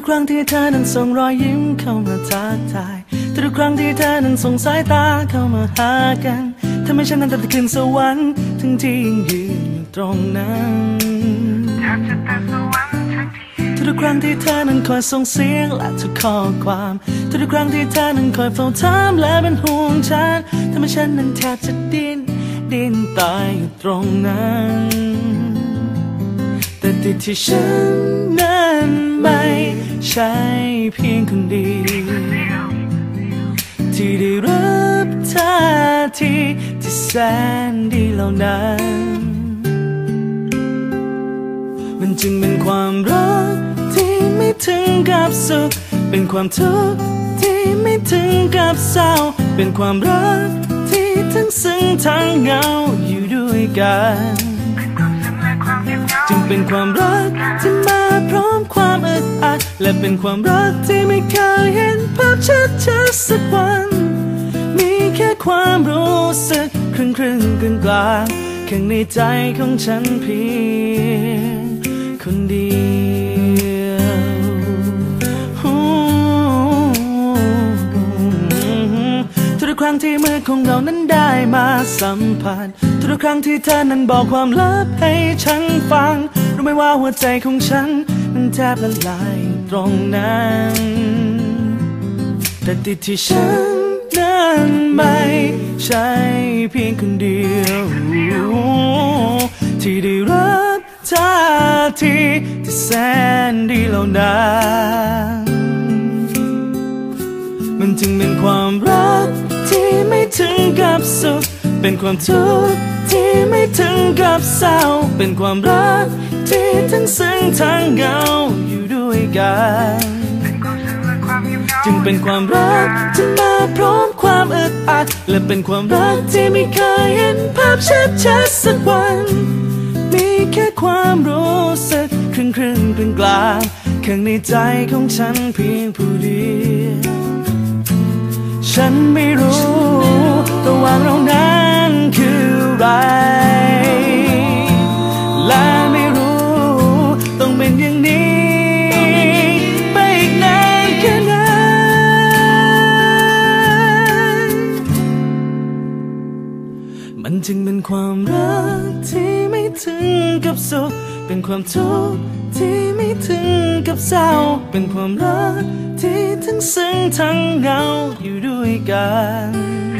ุกครั้งที่เธอนั้นส่งรอยยิ้มเข้ามาทักทายทุกครั้งที่เธอนั้นส่งสายตาเข้ามาหากันทำให้ฉันนั้นตัดขึ้นสวรรค์ทั้งที่ยังยืนอยู่ตรงนั้นถ้าจะแต่สวรรค์ชักดีทุกครั้งที่เธอนั้นคอยส่งเสียงและทุกข้อความทุกครั้งที่เธอนั้นคอยเฝ้าถามและเป็นห่วงฉันทำให้ฉันนั้นแทบจะดิ้นดิ้นตายอยู่ตรงนั้นแต่ติดที่ฉันนั้น ใช่เพียงคนเดียวที่ได้รับท่าทีที่แสนดีเหล่านั้น มันจึงเป็นความรักที่ไม่ถึงกับสุข เป็นความทุกข์ที่ไม่ถึงกับเศร้า เป็นความรักที่ทั้งซึ้งทั้งเหงาอยู่ด้วยกัน จึงเป็นความรักที่มาพร้อมความ อึดอัดและเป็นความรักที่ไม่เคยเห็นภาพชัดชัดสักวัน มีแค่ความรู้สึกครึ่งครึ่งกลางกลางข้างในใจของฉันเพียงคนเดียวทุกครั้งที่มือของเรานั้นได้มาสัมผัสทุกครั้งที่เธอนั้นบอกความลับให้ฉันฟังรู้ไหมว่าหัวใจของฉัน แทบละลายตรงนั้น แต่ติดที่ฉันนั้นไม่ใช่เพียงคนเดียว ที่ได้รับท่าทีที่แสนดีเหล่านั้นมันจึงเป็นความรักที่ไม่ถึงกับสุขเป็นความทุกข์ ที่ไม่ถึงกับเศร้า เป็นความรักที่ทั้งซึ้งทั้งเหงาอยู่ด้วยกันจึงเป็นความรักที่มาพร้อมความอึดอัด และเป็นความรักที่ไม่เคยเห็นภาพชัดชัดสักวัน มีแค่ความรู้สึกครึ่งครึ่งกลางกลางข้างในใจของฉันเพียงผู้เดียวฉันไม่รู้ระหว่างเรานั้น ไร และไม่รู้ต้องเป็นอย่างนี้ ไปอีกนานแค่ไหนมันจึงเป็นความรักที่ไม่ถึงกับสุข เป็นความทุกข์ที่ไม่ถึงกับเศร้า เป็นความรักที่ทั้งซึ้งทั้งเหงาอยู่ด้วยกัน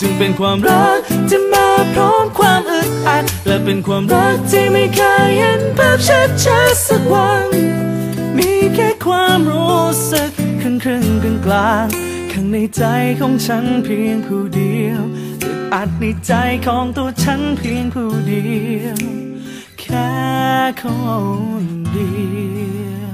จึงเป็นความรักที่มาพร้อมความอึดอัดและเป็นความรักที่ไม่เคยเห็นภาพชัดชัดสักวัน มีแค่ความรู้สึกครึ่งครึ่งกลางกลางข้างในใจของฉันเพียงผู้เดียวอึดอัดในใจของตัวฉันเพียงผู้เดียว แค่คนเดียว